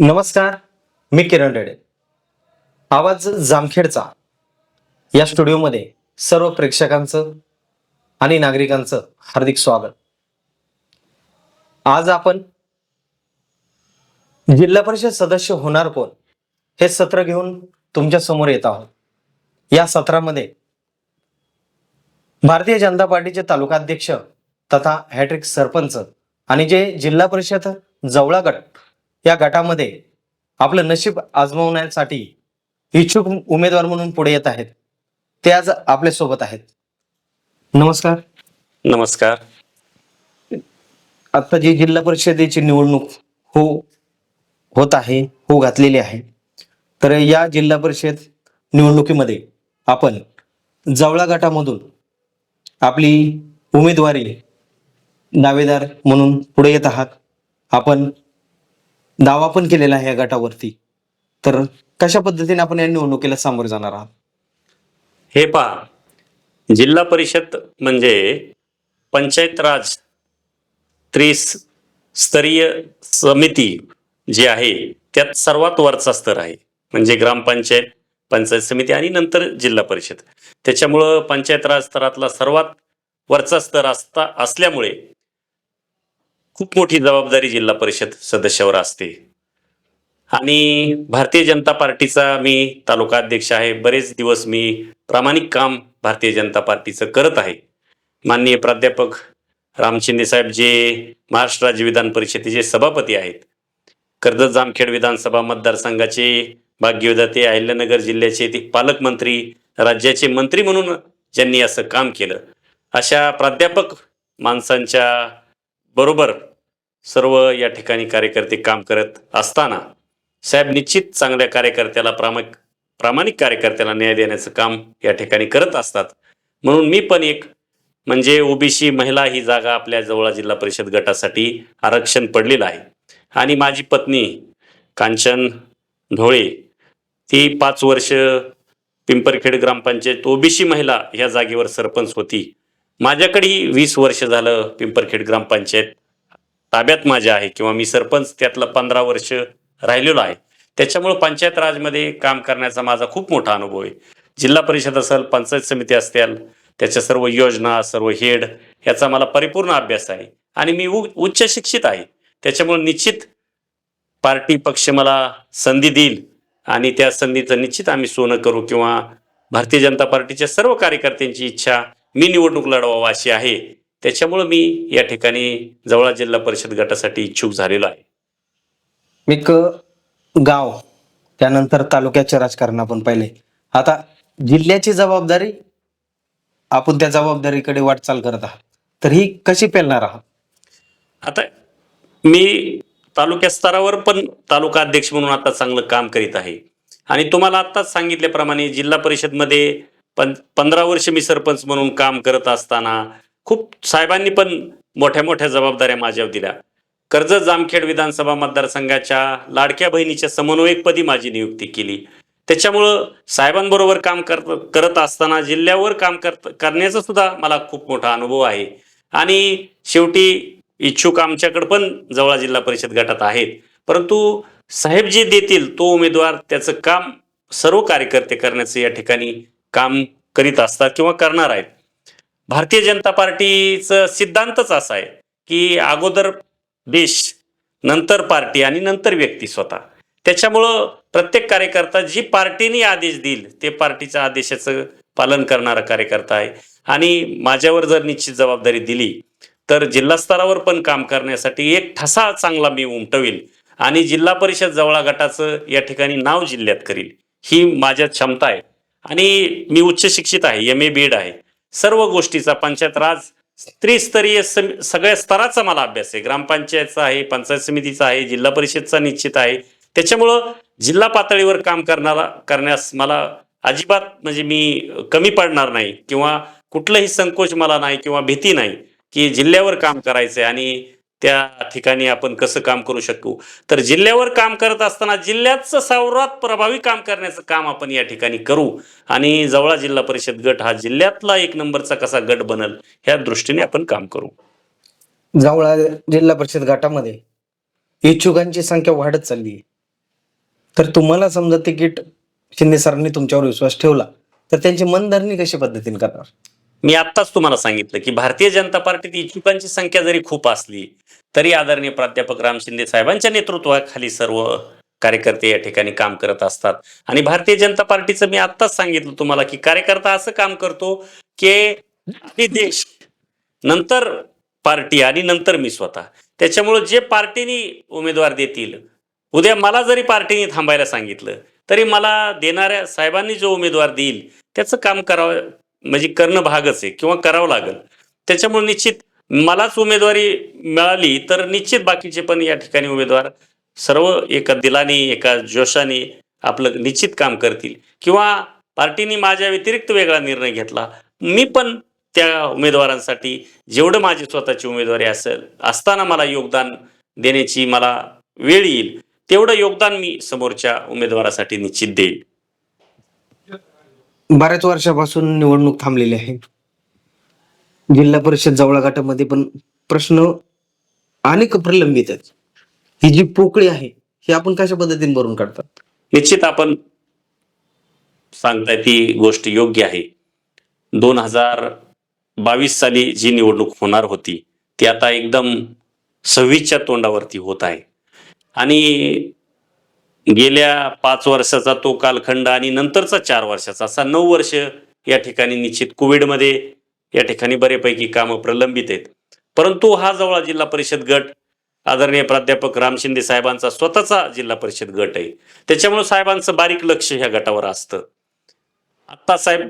नमस्कार मी किरण रेडे. आवाज जामखेडचा. या स्टुडिओमध्ये सर्व प्रेक्षकांचं आणि नागरिकांचं हार्दिक स्वागत. आज आपण जिल्हा परिषद सदस्य होणार कोण हे सत्र घेऊन तुमच्यासमोर येत आहोत. या सत्रामध्ये भारतीय जनता पार्टीचे तालुकाध्यक्ष तथा हॅट्रिक सरपंच आणि जे जिल्हा परिषद जवळा गट या गटामध्ये आपलं नशीब आजमावण्यासाठी इच्छुक उमेदवार म्हणून पुढे येत आहेत. ते आज आपल्यासोबत आहेत. नमस्कार. नमस्कार. आता जी जिल्हा परिषदेची निवडणूक हो होत आहे हो घातलेली आहे तर या जिल्हा परिषद निवडणुकीमध्ये आपण जवळा गटामधून आपली उमेदवारी दावेदार म्हणून पुढे येत आहात. आपण दावा पण केलेला आहे या गटावरती. तर कशा पद्धतीने आपण या निवडणुकीला सामोरे जाणार आहात? हे पहा. जिल्हा परिषद म्हणजे पंचायत राज त्रिस्तरीय समिती जी आहे त्यात सर्वात वरचा स्तर आहे. म्हणजे ग्रामपंचायत पंचायत समिती आणि नंतर जिल्हा परिषद. त्याच्यामुळं पंचायत राज स्तरातला सर्वात वरचा स्तर असता असल्यामुळे खूप मोठी जबाबदारी जिल्हा परिषद सदस्यावर असते. आणि भारतीय जनता पार्टीचा मी तालुका अध्यक्ष आहे. बरेच दिवस मी प्रामाणिक काम भारतीय जनता पार्टीचं करत आहे. माननीय प्राध्यापक राम साहेब जे महाराष्ट्र राज्य विधान परिषदेचे सभापती आहेत. कर्जत जामखेड विधानसभा मतदारसंघाचे भाग्यविधाते अहिल्यानगर जिल्ह्याचे ते पालकमंत्री राज्याचे मंत्री म्हणून ज्यांनी असं काम केलं. अशा प्राध्यापक माणसांच्या बरोबर सर्व या ठिकाणी कार्यकर्ते काम करत असताना साहेब निश्चित चांगल्या कार्यकर्त्याला प्रामाणिक प्रामाणिक कार्यकर्त्याला न्याय देण्याचं काम या ठिकाणी करत असतात. म्हणून मी पण एक म्हणजे ओबीसी महिला ही जागा आपल्या जवळ जिल्हा परिषद गटासाठी आरक्षण पडलेलं आहे. आणि माझी पत्नी कांचन ढोळे ती पाच वर्ष पिंपरखेड ग्रामपंचायत ओबीसी महिला ह्या जागेवर सरपंच होती. माझ्याकडेही वीस वर्ष झालं पिंपरखेड ग्रामपंचायत ताब्यात माझ्या आहे किंवा मी सरपंच त्यातलं पंधरा वर्ष राहिलेलो आहे. त्याच्यामुळं पंचायत राजमध्ये काम करण्याचा माझा खूप मोठा अनुभव आहे. जिल्हा परिषद असेल पंचायत समिती असतील त्याच्या सर्व योजना सर्व हेड याचा मला परिपूर्ण अभ्यास आहे. आणि मी उ उच्च शिक्षित आहे. त्याच्यामुळे निश्चित पार्टी पक्ष मला संधी देईल आणि त्या संधीचं निश्चित आम्ही सोनं करू किंवा भारतीय जनता पार्टीच्या सर्व कार्यकर्त्यांची इच्छा मी निवडणूक लढवावं अशी आहे. त्याच्यामुळं मी या ठिकाणी जवळा जिल्हा परिषद गटासाठी इच्छुक झालेलो आहे. एक गाव त्यानंतर तालुक्याचे राजकारण आपण पाहिले. आता जिल्ह्याची जबाबदारी आपण त्या जबाबदारीकडे वाटचाल करत आहात. तर ही कशी पेलणार आहात? आता मी तालुक्या स्तरावर पण तालुका अध्यक्ष म्हणून आता चांगलं काम करीत आहे. आणि तुम्हाला आत्ताच सांगितल्याप्रमाणे जिल्हा परिषदमध्ये पण पंधरा वर्ष मी सरपंच म्हणून काम करत असताना खूप साहेबांनी पण मोठ्या मोठ्या जबाबदाऱ्या माझ्यावर दिल्या. कर्जत जामखेड विधानसभा मतदारसंघाच्या लाडक्या बहिणीच्या समन्वयकपदी माझी नियुक्ती केली. त्याच्यामुळं साहेबांबरोबर काम करत करत असताना जिल्ह्यावर काम करत करण्याचा सुद्धा मला खूप मोठा अनुभव आहे. आणि शेवटी इच्छुक आमच्याकडं पण जवळा जिल्हा परिषद गटात आहेत. परंतु साहेब जे देतील तो उमेदवार त्याचं काम सर्व कार्यकर्ते करण्याचं या ठिकाणी काम करीत असतात किंवा करणार आहेत. भारतीय जनता पार्टीचं सिद्धांतच असा आहे की अगोदर देश नंतर पार्टी आणि नंतर व्यक्ती स्वतः. त्याच्यामुळं प्रत्येक कार्यकर्ता जी पार्टीने आदेश देईल ते पार्टीच्या आदेशाचं पालन करणारा कार्यकर्ता आहे. आणि माझ्यावर जर निश्चित जबाबदारी दिली तर जिल्हा स्तरावर पण काम करण्यासाठी एक ठसा चांगला मी उमटवेल आणि जिल्हा परिषद जवळा गटाचं या ठिकाणी नाव जिल्ह्यात करील ही माझ्या क्षमता आहे. आणि मी उच्च शिक्षित आहे एम ए बी एड आहे. सर्व गोष्टीचा पंचायत राज त्रिस्तरीय सगळ्या स्तराचा मला अभ्यास आहे. ग्रामपंचायतचा आहे पंचायत समितीचा आहे जिल्हा परिषदचा निश्चित आहे. त्याच्यामुळं जिल्हा पातळीवर काम करणारा करण्यास मला अजिबात म्हणजे मी कमी पडणार नाही किंवा कुठलंही संकोच मला नाही किंवा भीती नाही की जिल्ह्यावर काम करायचंय आणि त्या ठिकाणी आपण कसं काम करू शकू? तर जिल्ह्यावर काम करत असताना जिल्ह्याचं सर्वात प्रभावी काम करण्याचं काम आपण या ठिकाणी करू. आणि जवळा जिल्हा परिषद गट हा जिल्ह्यातला एक नंबरचा कसा गट बनल ह्या दृष्टीने आपण काम करू. जवळा जिल्हा परिषद गटामध्ये इच्छुकांची संख्या वाढत चालली आहे. तर तुम्हाला समजा तिकीट शिंदे सरांनी तुमच्यावर विश्वास ठेवला तर त्यांची मनधरणी कशी पद्धतीने करणार? मी आत्ताच तुम्हाला सांगितलं की भारतीय जनता पार्टीत इच्छुकांची संख्या जरी खूप असली तरी आदरणीय प्राध्यापक राम शिंदे साहेबांच्या नेतृत्वाखाली सर्व कार्यकर्ते या ठिकाणी काम करत असतात. आणि भारतीय जनता पार्टीचं मी आत्ताच सांगितलं तुम्हाला की कार्यकर्ता असं काम करतो की देश नंतर पार्टी आणि नंतर मी स्वतः. त्याच्यामुळं जे पार्टीनी उमेदवार देतील उद्या मला जरी पार्टीने थांबायला सांगितलं तरी मला देणाऱ्या साहेबांनी जो उमेदवार देईल त्याचं काम करावं म्हणजे करणं भागच आहे किंवा करावं लागेल. त्याच्यामुळे निश्चित मलाच उमेदवारी मिळाली तर निश्चित बाकीचे पण या ठिकाणी उमेदवार सर्व एका दिलाने एका जोशाने आपलं निश्चित काम करतील. किंवा पार्टीने माझ्या व्यतिरिक्त वेगळा निर्णय घेतला. मी पण त्या उमेदवारांसाठी जेवढं माझी स्वतःची उमेदवारी असेल असताना मला योगदान देण्याची मला वेळ येईल तेवढं योगदान मी समोरच्या उमेदवारासाठी निश्चित देईल. बऱ्याच वर्षापासून निवडणूक थांबलेली आहे. जिल्हा परिषद जवळ गटामध्ये पण प्रश्न अनेक प्रलंबित आहेत. ही जी पोकळी आहे ही आपण कशा पद्धतीने भरून काढतात? निश्चित आपण सांगताय ती गोष्ट योग्य आहे. दोन हजार बावीस साली जी निवडणूक होणार होती ती आता एकदम सव्वीसच्या तोंडावरती होत आहे. आणि गेल्या पाच वर्षाचा तो कालखंड आणि नंतरचा चार वर्षाचा असा नऊ वर्ष या ठिकाणी निश्चित कोविडमध्ये या ठिकाणी बरेपैकी कामं प्रलंबित आहेत. परंतु हा जवळ जिल्हा परिषद गट आदरणीय प्राध्यापक राम शिंदे साहेबांचा स्वतःचा जिल्हा परिषद गट आहे त्याच्यामुळे साहेबांचं बारीक लक्ष ह्या गटावर असतं. आत्ता साहेब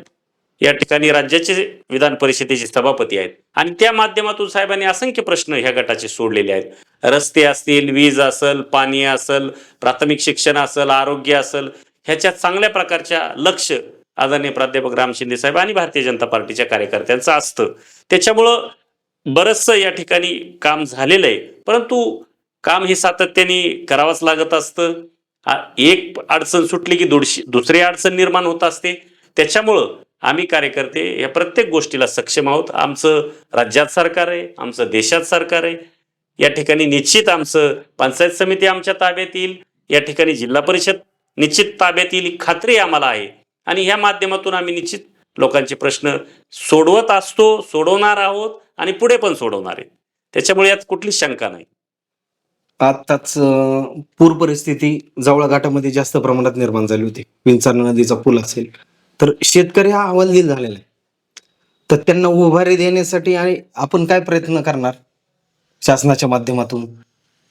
या ठिकाणी राज्याचे विधान परिषदेचे सभापती आहेत. आणि त्या माध्यमातून साहेबांनी असंख्य प्रश्न ह्या गटाचे सोडलेले आहेत. रस्ते असतील वीज असेल पाणी असेल प्राथमिक शिक्षण असेल आरोग्य असेल ह्याच्या चांगल्या प्रकारच्या लक्ष आदरणीय प्राध्यापक राम शिंदे साहेब आणि भारतीय जनता पार्टीच्या कार्यकर्त्यांचं असतं. त्याच्यामुळं बरंचसं या ठिकाणी काम झालेलं आहे. परंतु काम हे सातत्याने करावंच लागत असतं. एक अडचण सुटली की दुडशी दुसरी अडचण निर्माण होत असते. त्याच्यामुळं आम्ही कार्यकर्ते या प्रत्येक गोष्टीला सक्षम आहोत. आमचं राज्यात सरकार आहे आमचं देशात सरकार आहे. या ठिकाणी निश्चित आमचं पंचायत समिती आमच्या ताब्यात येईल. या ठिकाणी जिल्हा परिषद निश्चित ताब्यात येईल खात्री आम्हाला आहे. आणि ह्या माध्यमातून आम्ही निश्चित लोकांचे प्रश्न सोडवत असतो सोडवणार आहोत आणि पुढे पण सोडवणार आहे त्याच्यामुळे यात कुठलीच शंका नाही. आत्ताच पूर परिस्थिती जवळ घाटामध्ये जास्त प्रमाणात निर्माण झाली होती. विंचारणा नदीचा पूल असेल तर शेतकरी हा हवालदिल झालेला आहे. तर त्यांना उभारी देण्यासाठी आणि आपण काय प्रयत्न करणार? शासनाच्या माध्यमातून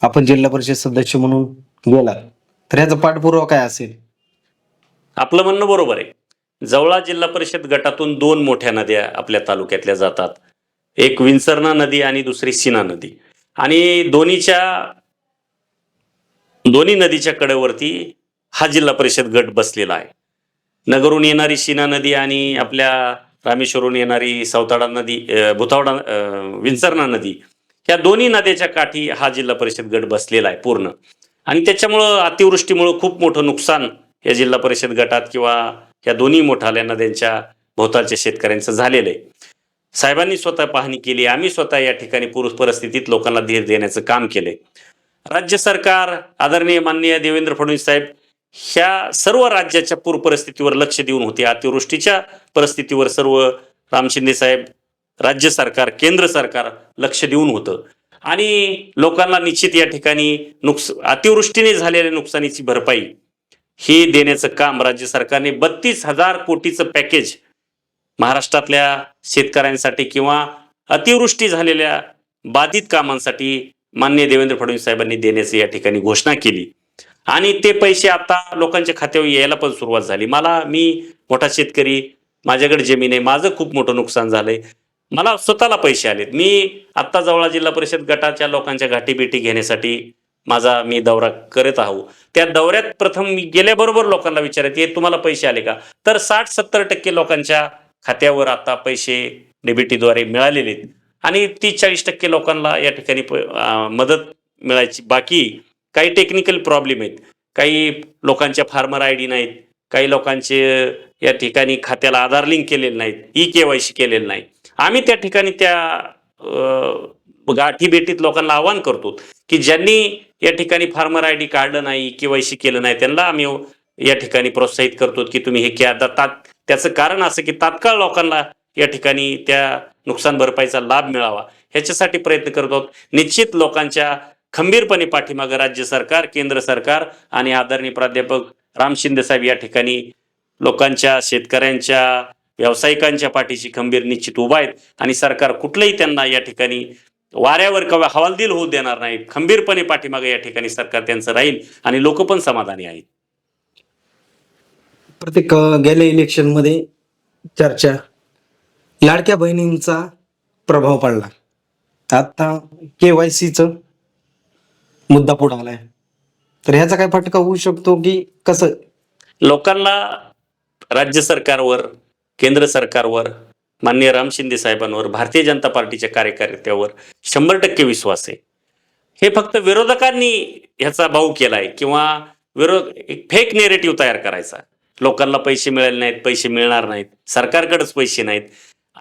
आपण जिल्हा परिषद सदस्य म्हणून गेला तर याचा पाठपुरावा काय असेल? आपलं म्हणणं बरोबर आहे. जवळा जिल्हा परिषद गटातून दोन मोठ्या नद्या आपल्या तालुक्यातल्या जातात. एक विंसरना नदी आणि दुसरी सीना नदी. आणि दोन्हीच्या दोन्ही नदीच्या कडेवरती हा जिल्हा परिषद गट बसलेला आहे. नगरून येणारी शिना नदी आणि आपल्या रामेश्वरून येणारी सौताडा नदी भुतावडा अं, विंचरणा नदी ह्या दोन्ही नद्याच्या काठी हा जिल्हा परिषद गट बसलेला आहे पूर्ण. आणि त्याच्यामुळं अतिवृष्टीमुळं खूप मोठं नुकसान या जिल्हा परिषद गटात किंवा या दोन्ही मोठाल्या नद्यांच्या भोवतालच्या शेतकऱ्यांचं झालेलं आहे. साहेबांनी स्वतः पाहणी केली आम्ही स्वतः या ठिकाणी पूर परिस्थितीत लोकांना धीर देण्याचं काम केलंय. राज्य सरकार आदरणीय माननीय देवेंद्र फडणवीस साहेब ह्या सर्व राज्याच्या पूर परिस्थितीवर लक्ष देऊन होते. अतिवृष्टीच्या परिस्थितीवर सर्व राम शिंदे साहेब राज्य सरकार केंद्र सरकार लक्ष देऊन होतं. आणि लोकांना निश्चित या ठिकाणी नुकस अतिवृष्टीने झालेल्या नुकसानीची भरपाई हे देण्याचं काम राज्य सरकारने बत्तीस हजार कोटीचं पॅकेज महाराष्ट्रातल्या शेतकऱ्यांसाठी किंवा अतिवृष्टी झालेल्या बाधित कामांसाठी मान्य देवेंद्र फडणवीस साहेबांनी देण्याची या ठिकाणी घोषणा केली. आणि ते पैसे आता लोकांच्या खात्यावर यायला पण सुरुवात झाली. मला मी मोठा शेतकरी माझ्याकडे जमीन आहे माझं खूप मोठं नुकसान झालंय. मला स्वतःला पैसे आलेत. मी आत्ता जवळ जिल्हा परिषद गटाच्या लोकांच्या गाठीबिटी घेण्यासाठी माझा मी दौरा करत आहो. त्या दौऱ्यात प्रथम मी गेल्याबरोबर लोकांना विचारत हे तुम्हाला पैसे आले का? तर साठ सत्तर टक्के लोकांच्या खात्यावर आता पैसे डीबीटीद्वारे मिळालेले आहेत. आणि तीस चाळीस टक्के लोकांना या ठिकाणी प- मदत मिळायची बाकी काही टेक्निकल प्रॉब्लेम आहेत. काही लोकांच्या फार्मर आय डी नाहीत. काही लोकांचे या ठिकाणी खात्याला आधार लिंक केलेले नाहीत. ई के वाय सी केलेलं नाही. आम्ही त्या ठिकाणी त्या गाठी भेटीत लोकांना आवाहन करतो की ज्यांनी या ठिकाणी फार्मर आय डी काढलं नाही केवायसी केलं नाही त्यांना आम्ही या ठिकाणी प्रोत्साहित करतो की तुम्ही हे क्या आता तात त्याचं कारण असं की तात्काळ लोकांना या ठिकाणी त्या नुकसान भरपाईचा लाभ मिळावा. ह्याच्यासाठी प्रयत्न करत आहोत. निश्चित लोकांच्या खंबीरपणे पाठीमागं राज्य सरकार केंद्र सरकार आणि आदरणीय प्राध्यापक राम शिंदे साहेब या ठिकाणी लोकांच्या शेतकऱ्यांच्या व्यावसायिकांच्या पाठीशी खंबीर निश्चित उभा आहेत आणि सरकार कुठलंही त्यांना या ठिकाणी वाऱ्यावर किंवा हवालदिल होऊ देणार नाही. खंबीरपणे पाठीमागे या ठिकाणी सरकार त्यांचं राहील आणि लोक पण समाधानी आहेत. प्रत्येक गेल्या इलेक्शनमध्ये चर्चा लाडक्या बहिणींचा प्रभाव पडला. आता केवायसीच मुद्दा पुढे आलाय. तर ह्याचा काय फटका होऊ शकतो की कसं? लोकांना राज्य सरकारवर केंद्र सरकारवर माननीय राम शिंदे साहेबांवर भारतीय जनता पार्टीच्या कार्यकर्त्यावर शंभर टक्के विश्वास आहे. हे फक्त विरोधकांनी ह्याचा भाऊ केलाय किंवा विरोध एक फेक नेरेटिव्ह तयार करायचा. लोकांना पैसे मिळाले नाहीत पैसे मिळणार नाहीत सरकारकडेच पैसे नाहीत.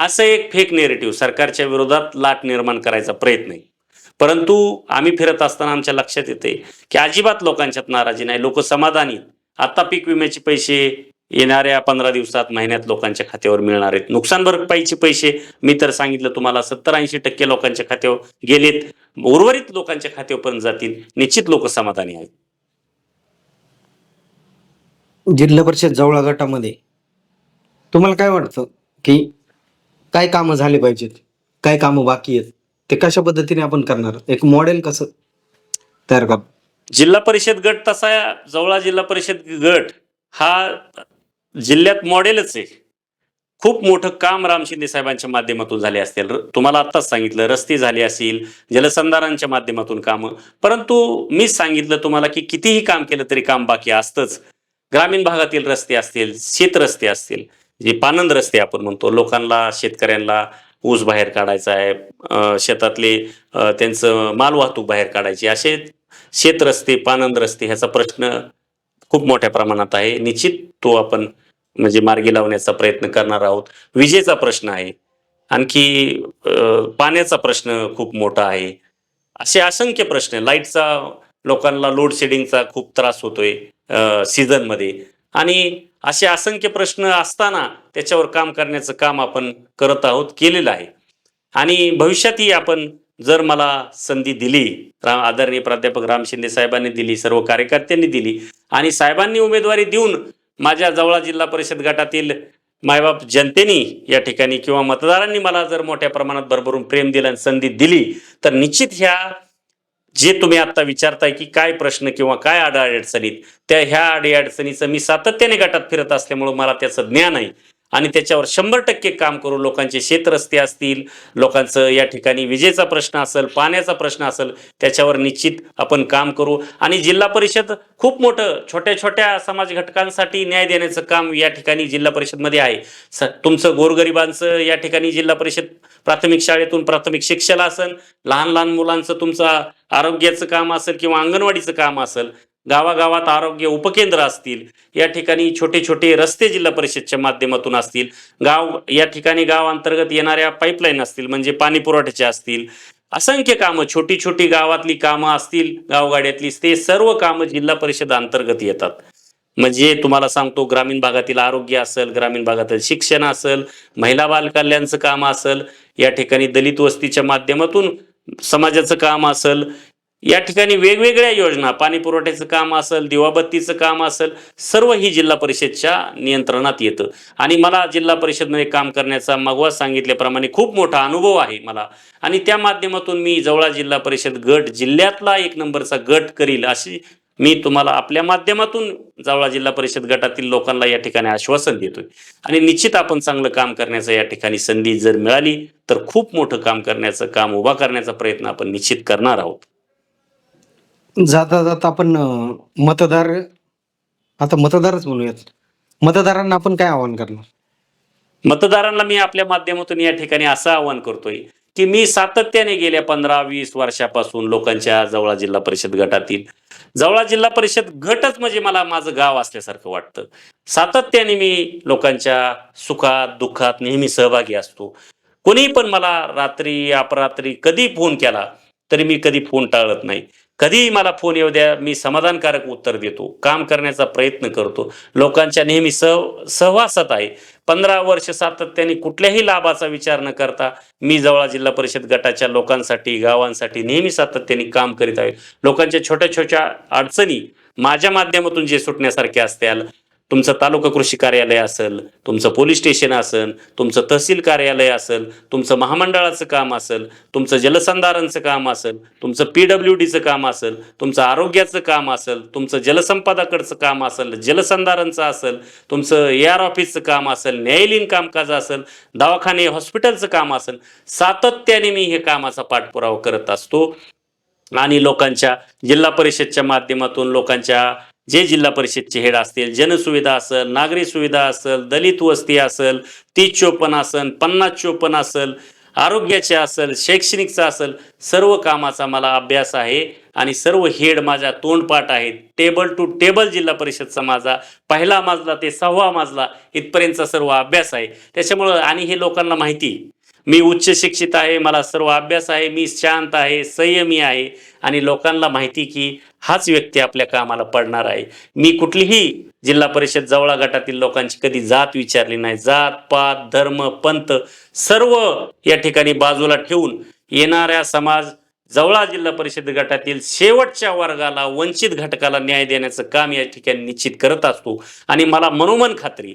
असं एक फेक नेरेटिव्ह सरकारच्या विरोधात लाट निर्माण करायचा प्रयत्न आहे. परंतु आम्ही फिरत असताना आमच्या लक्षात येते की अजिबात लोकांच्यात नाराजी नाही. लोक समाधानी आता पीक विम्याचे पैसे येणाऱ्या पंधरा दिवसात महिन्यात लोकांच्या खात्यावर मिळणार आहेत. नुकसान भरपाईचे पैसे मी तर सांगितलं तुम्हाला सत्तर ऐंशी टक्के लोकांच्या खात्यावर गेलेत. उर्वरित लोकांच्या खात्यावर जातील. निश्चित लोक समाधानी आहेत. जिल्हा परिषद जवळ गटामध्ये तुम्हाला काय वाटतं की काय कामं झाले पाहिजेत? काय कामं बाकी आहेत? ते कशा पद्धतीने आपण करणार? एक मॉडेल कसं तयार कर जिल्हा परिषद गट तसा जवळा जिल्हा परिषद गट हा जिल्ह्यात मॉडेलच आहे. खूप मोठं काम राम शिंदे साहेबांच्या माध्यमातून झाले असतील. तुम्हाला आत्ताच सांगितलं रस्ते झाले असतील जलसंधारांच्या माध्यमातून कामं. परंतु मीच सांगितलं तुम्हाला की कितीही काम केलं तरी काम बाकी असतंच. ग्रामीण भागातील रस्ते असतील शेत रस्ते असतील जे पानंद रस्ते आपण म्हणतो लोकांना शेतकऱ्यांना ऊस बाहेर काढायचा आहे शेतातले त्यांचं त्यांचं मालवाहतूक बाहेर काढायची असे शेत रस्ते पानंद रस्ते ह्याचा प्रश्न खूप मोठ्या प्रमाणात आहे. निश्चित तो आपण म्हणजे मार्गी लावण्याचा प्रयत्न करणार आहोत. विजेचा प्रश्न आहे. आणखी पाण्याचा प्रश्न खूप मोठा आहे. असे असंख्य प्रश्न लाईटचा लोकांना लोड शेडिंगचा खूप त्रास होतोय सीझनमध्ये आणि असे असंख्य प्रश्न असताना त्याच्यावर काम करण्याचं काम आपण करत आहोत केलेलं आहे. आणि भविष्यातही आपण जर मला संधी दिली राम आदरणीय प्राध्यापक राम शिंदे साहेबांनी दिली सर्व कार्यकर्त्यांनी दिली आणि साहेबांनी उमेदवारी देऊन माझ्या जवळा जिल्हा परिषद गटातील मायबाप जनतेनी या ठिकाणी किंवा मतदारांनी मला जर मोठ्या प्रमाणात भरभरून प्रेम दिलं आणि संधी दिली तर निश्चित ह्या जे तुम्ही आता विचारताय की काय प्रश्न किंवा काय अडचणीत त्या ह्या अडीअडचणीचं मी सातत्याने गटात फिरत असल्यामुळं मला त्याचं ज्ञान आहे. आणि त्याच्यावर शंभर टक्के काम करू लोकांचे शेतरस्ते असतील लोकांचं या ठिकाणी विजेचा प्रश्न असेल पाण्याचा प्रश्न असेल त्याच्यावर निश्चित आपण काम करू. आणि जिल्हा परिषद खूप मोठं छोट्या छोट्या समाज घटकांसाठी न्याय देण्याचं काम या ठिकाणी जिल्हा परिषदमध्ये आहे. स तुमचं गोरगरिबांचं या ठिकाणी जिल्हा परिषद प्राथमिक शाळेतून प्राथमिक शिक्षण असेल लहान लहान मुलांचं तुमचं आरोग्याचं काम असेल किंवा अंगणवाडीचं काम असेल गावागावात आरोग्य उपकेंद्र असतील या ठिकाणी छोटे छोटे रस्ते जिल्हा परिषदच्या माध्यमातून असतील गाव या ठिकाणी गाव अंतर्गत येणाऱ्या पाईपलाईन असतील म्हणजे पाणी पुरवठ्याच्या असतील असंख्य कामं छोटी छोटी गावातली कामं असतील गावगाड्यातली ते सर्व कामं जिल्हा परिषद अंतर्गत येतात. म्हणजे तुम्हाला सांगतो ग्रामीण भागातील आरोग्य असेल ग्रामीण भागातील शिक्षण असेल महिला बाल कल्याणचं काम असेल या ठिकाणी दलित वस्तीच्या माध्यमातून समाजाचं काम असेल या ठिकाणी वेगवेगळ्या योजना पाणी पुरवठ्याचं काम असेल दिवाबत्तीचं काम असेल सर्व ही जिल्हा परिषदच्या नियंत्रणात येतं. आणि मला जिल्हा परिषदमध्ये काम करण्याचा मगवा सांगितल्याप्रमाणे खूप मोठा अनुभव आहे मला. आणि त्या माध्यमातून मी जवळा जिल्हा परिषद गट जिल्ह्यातला एक नंबरचा गट करील अशी मी तुम्हाला आपल्या माध्यमातून जवळा जिल्हा परिषद गटातील लोकांना या ठिकाणी आश्वासन देतोय. आणि निश्चित आपण चांगलं काम करण्याचं या ठिकाणी संधी जर मिळाली तर खूप मोठं काम करण्याचं काम उभा करण्याचा प्रयत्न आपण निश्चित करणार आहोत. जाता जाता आपण अं, मतदार आता मतदारच म्हणूयात. मतदारांना आपण काय आवाहन करणार? मतदारांना मी आपल्या माध्यमातून या ठिकाणी असं आवाहन करतोय की मी सातत्याने गेल्या पंधरा वीस वर्षापासून लोकांच्या जवळा जिल्हा परिषद गटातील जवळा जिल्हा परिषद गटच म्हणजे मला माझं गाव असल्यासारखं वाटतं. सातत्याने मी लोकांच्या सुखात दुःखात नेहमी सहभागी असतो. कोणी पण मला रात्री अपरात्री कधी फोन केला तरी मी कधी फोन टाळत नाही. कधीही मला फोन येऊ द्या मी समाधानकारक उत्तर देतो काम करण्याचा प्रयत्न करतो. लोकांच्या नेहमी सह सहवासात आहे. पंधरा वर्ष सातत्याने कुठल्याही लाभाचा विचार न करता मी जवळा जिल्हा परिषद गटाच्या लोकांसाठी गावांसाठी नेहमी सातत्याने काम करीत आहे. लोकांच्या छोट्या छोट्या अडचणी माझ्या माध्यमातून जे सुटण्यासारखे असतील तुमचं तालुका कृषी कार्यालय असेल तुमचं पोलीस स्टेशन असेल तुमचं तहसील कार्यालय असेल तुमचं महामंडळाचं काम असेल तुमचं जलसंधारणचं काम असेल तुमचं पी डब्ल्यू डीचं काम असेल तुमचं आरोग्याचं काम असेल तुमचं जलसंपदाकडचं काम असेल जलसंधारणचं असेल तुमचं ए आर ऑफिसचं काम असेल न्यायालयीन कामकाज असेल दवाखाने हॉस्पिटलचं काम असेल सातत्याने मी हे कामाचा पाठपुरावा करत असतो. आणि लोकांच्या जिल्हा परिषदच्या माध्यमातून लोकांच्या जे जिल्हा परिषदचे हेड असतील जनसुविधा असेल नागरी सुविधा असेल दलित वस्ती असेल तीस चोपन्न असेल पन्नास चोपन्न असेल आरोग्याचे असेल शैक्षणिकचं असेल सर्व कामाचा मला अभ्यास आहे आणि सर्व हेड माझ्या तोंडपाठ आहेत. टेबल टू टेबल जिल्हा परिषदचा माझा पहिला माजला ते सहावा माजला इथपर्यंतचा सर्व अभ्यास आहे. त्याच्यामुळं आणि हे लोकांना माहिती मी उच्च शिक्षित आहे मला सर्व अभ्यास आहे मी शांत आहे संयमी आहे. आणि लोकांना माहिती की हाच व्यक्ती आपल्या कामाला पडणार आहे. मी कुठलीही जिल्हा परिषद जवळा गटातील लोकांची कधी जात विचारली नाही. जात पात धर्म पंथ सर्व या ठिकाणी बाजूला ठेवून येणाऱ्या समाज जवळा जिल्हा परिषद गटातील शेवटच्या वर्गाला वंचित घटकाला न्याय देण्याचं काम या ठिकाणी निश्चित करत असतो. आणि मला मनोमन खात्री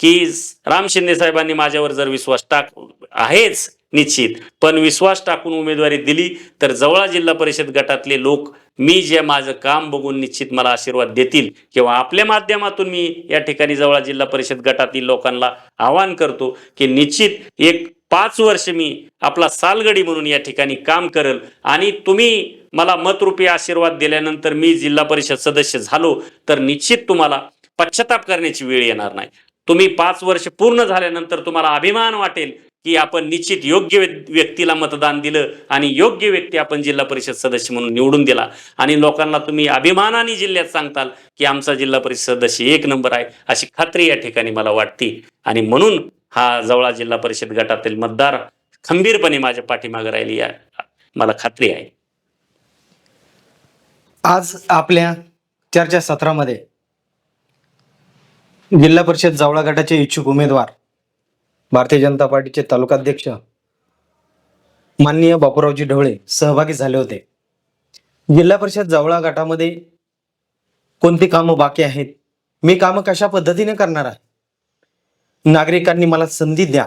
की राम शिंदे साहेबांनी माझ्यावर जर विश्वास टाक आहेच निश्चित. पण विश्वास टाकून उमेदवारी दिली तर जवळा जिल्हा परिषद गटातले लोक मी जे माझं काम बघून निश्चित मला आशीर्वाद देतील किंवा आपल्या माध्यमातून मी या ठिकाणी जवळा जिल्हा परिषद गटातील लोकांना आवाहन करतो की निश्चित एक पाच वर्ष मी आपला सालगडी म्हणून या ठिकाणी काम करेल आणि तुम्ही मला मतरूपी आशीर्वाद दिल्यानंतर मी जिल्हा परिषद सदस्य झालो तर निश्चित तुम्हाला पश्चाताप करण्याची वेळ येणार नाही. तुम्ही पाच वर्ष पूर्ण झाल्यानंतर तुम्हाला अभिमान वाटेल की आपण निश्चित योग्य व्यक्तीला मतदान दिलं आणि योग्य व्यक्ती आपण जिल्हा परिषद सदस्य म्हणून निवडून दिला. आणि लोकांना तुम्ही अभिमानाने जिल्ह्यात सांगताल की आमचा जिल्हा परिषद सदस्य एक नंबर आहे अशी खात्री या ठिकाणी मला वाटते. आणि म्हणून हा जवळा जिल्हा परिषद गटातील मतदार खंबीरपणे माझ्या पाठीमागे राहिली मला खात्री आहे. आज आपल्या चर्चासत्रामध्ये जिल्हा परिषद जावळा गटाचे इच्छुक उमेदवार भारतीय जनता पार्टीचे तालुकाध्यक्ष माननीय बापूरावजी ढवळे सहभागी झाले होते. जिल्हा परिषद जावळा गटामध्ये कोणती कामं बाकी आहेत? मी कामं कशा पद्धतीने करणार आहे? नागरिकांनी मला संधी द्या.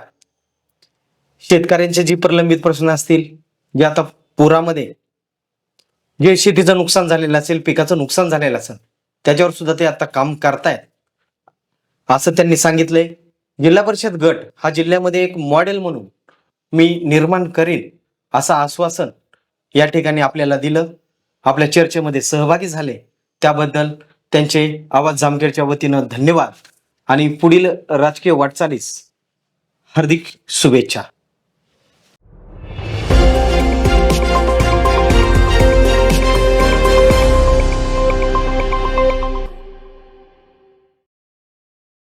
शेतकऱ्यांचे जी प्रलंबित प्रश्न असतील जे आता पुरामध्ये जे शेतीचं नुकसान झालेलं असेल पिकाचं नुकसान झालेलं असेल त्याच्यावर सुद्धा ते आता काम करतायत. असं त्यांनी सांगितलंय. जिल्हा परिषद गट हा जिल्ह्यामध्ये एक मॉडेल म्हणून मी निर्माण करेन असं आश्वासन या ठिकाणी आपल्याला दिलं. आपल्या चर्चेमध्ये सहभागी झाले. त्याबद्दल त्यांचे आवाज जामखेडच्या वतीनं धन्यवाद. आणि पुढील राजकीय वाटचालीस हार्दिक शुभेच्छा.